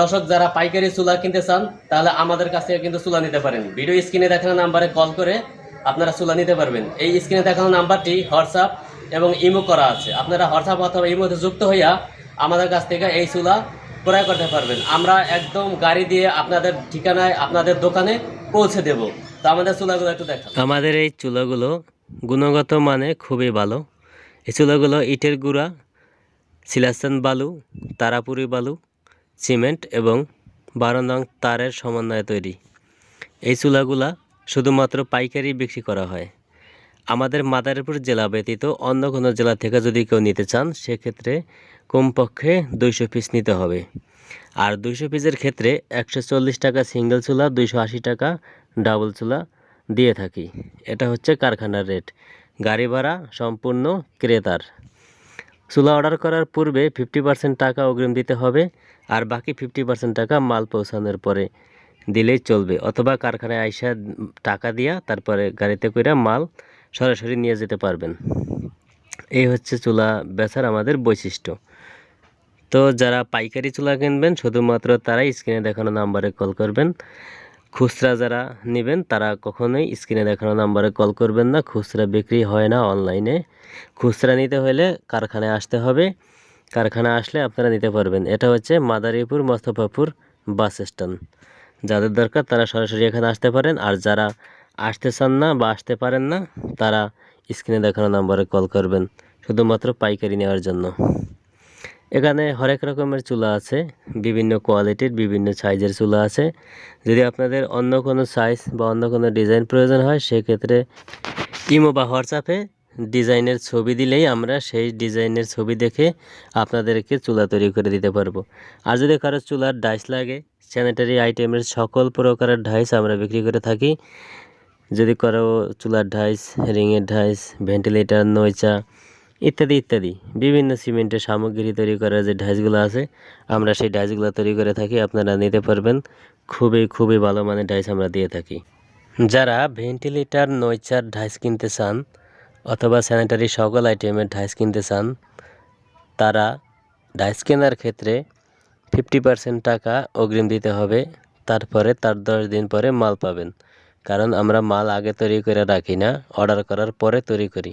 দর্শক, যারা পাইকারি চুলা কিনতে চান, তাহলে আমাদের কাছ থেকে কিন্তু চুলা নিতে পারেন। ভিডিও স্ক্রিনে দেখানো নাম্বারে কল করে আপনারা চুলা নিতে পারবেন। এই স্ক্রিনে দেখানো নাম্বারটি হোয়াটসঅ্যাপ এবং ইমো করা আছে। আপনারা হোয়াটসঅ্যাপ অথবা ইমোতে যুক্ত হইয়া আমাদের কাছ থেকে এই চুলা ক্রয় করতে পারবেন। আমরা একদম গাড়ি দিয়ে আপনাদের ঠিকানায়, আপনাদের দোকানে পৌঁছে দেব। তো আমাদের চুলাগুলো একটু দেখা আমাদের এই চুলাগুলো গুণগত মানে খুবই ভালো। এই চুলাগুলো ইটের গুঁড়া সিলাসান বালু, তারাপুরি বালু সিমেন্ট এবং বারো নং তারের সমন্বয়ে তৈরি। এই চুলাগুলা শুধুমাত্র পাইকারি বিক্রি করা হয়। আমাদের মাদারীপুর জেলা ব্যতীত অন্য কোনো জেলা থেকে যদি কেউ নিতে চান, সেক্ষেত্রে কমপক্ষে দুইশো পিস নিতে হবে। আর দুইশো পিসের ক্ষেত্রে একশো চল্লিশ টাকা সিঙ্গেল চুলা, দুইশো আশি টাকা ডাবল চুলা দিয়ে থাকি। এটা হচ্ছে কারখানার রেট। গাড়ি ভাড়া সম্পূর্ণ ক্রেতার। চুলা অর্ডার করার পূর্বে ফিফটি পার্সেন্ট টাকা অগ্রিম দিতে হবে আর বাকি ফিফটি পার্সেন্ট টাকা মাল পৌঁছানোর পরে দিলেই চলবে। অথবা কারখানায় আইসা টাকা দিয়া তারপরে গাড়িতে করে মাল সরাসরি নিয়ে যেতে পারবেন। এই হচ্ছে চুলা বেচার আমাদের বৈশিষ্ট্য। তো যারা পাইকারি চুলা কিনবেন, শুধুমাত্র তারাই স্ক্রিনে দেখানো নাম্বারে কল করবেন। খুচরা যারা নেবেন, তারা কখনোই স্ক্রিনে দেখানো নাম্বারে কল করবেন না। খুচরা বিক্রি হয় না অনলাইনে। খুচরা নিতে হলে কারখানায় আসতে হবে। কারখানা আসলে আপনারা নিতে পারবেন। এটা হচ্ছে মাদারীপুর মোস্তফাপুর বাস স্ট্যান্ড। যাদের দরকার তারা সরাসরি এখানে আসতে পারেন। আর যারা আসতে চান না বা আসতে পারেন না, তারা স্ক্রিনে দেখানো নাম্বারে কল করবেন। শুধুমাত্র পাইকারি নেওয়ার জন্য। এখানে হরেক রকমের চুলা আছে, বিভিন্ন কোয়ালিটির, বিভিন্ন সাইজের চুলা আছে। যদি আপনাদের অন্য কোনো সাইজ বা অন্য কোনো ডিজাইন প্রয়োজন হয়, সেক্ষেত্রে ইমো বা হোয়াটসঅ্যাপে ডিজাইনের ছবি দিলেই আমরা সেই ডিজাইনের ছবি দেখে আপনাদেরকে চুলা তৈরি করে দিতে পারব। আর যদি কারও চুলার ডাইস লাগে স্যানিটারি আইটেমের সকল প্রকারের ডাইস আমরা বিক্রি করে থাকি। যদি কারও চুলার ডাইস রিংয়ের ডাইস ভেন্টিলেটার নইচা ইত্যাদি ইত্যাদি। বিভিন্ন সিমেন্টের সামগ্রী তৈরি করার যে ডাইসগুলো আছে, আমরা সেই ডাইসগুলো তৈরি করে থাকি। আপনারা নিতে পারবেন। খুবই খুবই ভালো মানের ডাইস আমরা দিয়ে থাকি। যারা ভেন্টিলেটার নইচার ডাইস কিনতে চান অথবা স্যানিটারি সকল আইটেমের ডাইস কিনতে চান, তারা ডাইস কেনার ক্ষেত্রে ফিফটি পার্সেন্ট টাকা অগ্রিম দিতে হবে। তারপরে তার দশ দিন পরে মাল পাবেন। কারণ আমরা মাল আগে তৈরি করে রাখি না, অর্ডার করার পরে তৈরি করি।